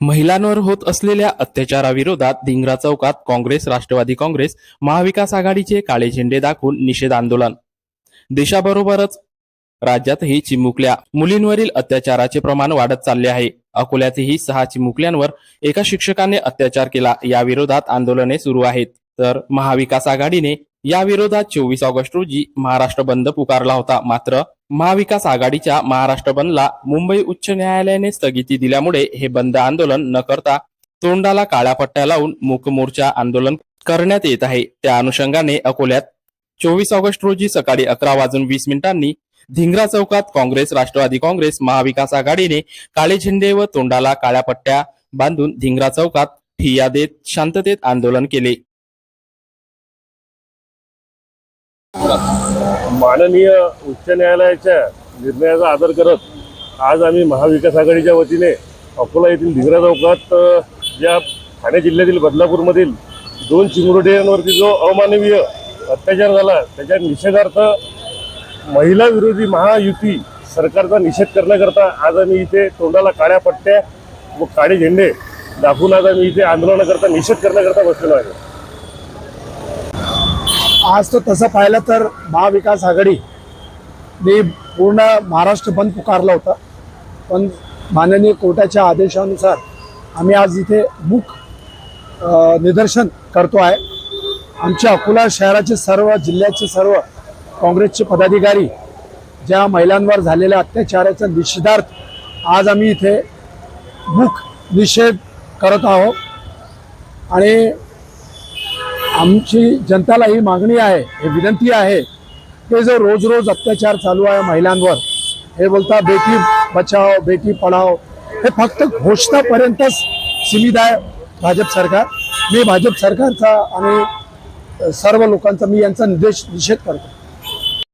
महिलांवर होत असलेल्या अत्याचाराविरोधात धिंगरा चौकात काँग्रेस राष्ट्रवादी काँग्रेस महाविकास आघाडीचे काळे झेंडे दाखवून निषेध आंदोलन. देशाबरोबरच राज्यातही चिमुकल्या. मुलींवरील अत्याचाराचे प्रमाण वाढत चालले आहे. अकोल्यातही सहा चिमुकल्यांवर एका शिक्षकाने अत्याचार केला. या विरोधात आंदोलने सुरू आहेत. तर महाविकास आघाडीने या विरोधात चोवीस ऑगस्ट रोजी महाराष्ट्र बंद पुकारला होता. मात्र महाविकास आघाडीच्या महाराष्ट्र बंदला मुंबई उच्च न्यायालयाने स्थगिती दिल्यामुळे हे बंद आंदोलन न करता तोंडाला काळ्या पट्ट्या लावून मूक मोर्चा आंदोलन करण्यात येत आहे. त्या अनुषंगाने अकोल्यात चोवीस ऑगस्ट रोजी सकाळी अकरा वाजून वीस मिनिटांनी धिंगरा चौकात काँग्रेस राष्ट्रवादी काँग्रेस महाविकास आघाडीने काळे झेंडे व तोंडाला काळ्या पट्ट्या बांधून धिंगरा चौकात ठिय्या देत शांततेत आंदोलन केले. माननीय उच्च न्यायालयाच्या निर्णयाचा आदर करत आज आम्ही महाविकास आघाडीच्या वतीने अकोला येथील धिंगरा चौकात ज्या ठाणे जिल्ह्यातील बदलापूरमधील दोन चिमुरड्यांवरती जो अमानवीय अत्याचार झाला त्याच्या निषेधार्थ महिला विरोधी महायुती सरकारचा निषेध करण्याकरता आज आम्ही इथे तोंडाला काळ्या पट्ट्या व काळे झेंडे दाखवून आज आम्ही इथे आंदोलनाकरता निषेध करण्याकरता बसलेलो आहे. आज तो तसं पाहिलं तर महाविकास आघाडीने पूर्ण महाराष्ट्र बंद पुकारला होता. पण माननीय कोर्टाच्या आदेशानुसार आम्ही आज इथे मुख निदर्शन करतो आहे. आमच्या अकोला शहराचे सर्व जिल्ह्याचे सर्व काँग्रेसचे पदाधिकारी ज्या महिलांवर झालेल्या अत्याचाराचा निषेधार्थ आज आम्ही इथे मुख निषेध करत आहोत. आणि आमची जनताला ही मागणी आहे हे विनंती आहे की जो रोज रोज अत्याचार चालू आहे महिलांवर हे बोलता बेटी बचाव बेटी पढाव हे फक्त घोषणापर्यंतच सीमित आहे भाजप सरकार. मी भाजप सरकारचा आणि सर्व लोकांचा मी यांचा निदेश निषेध करतो.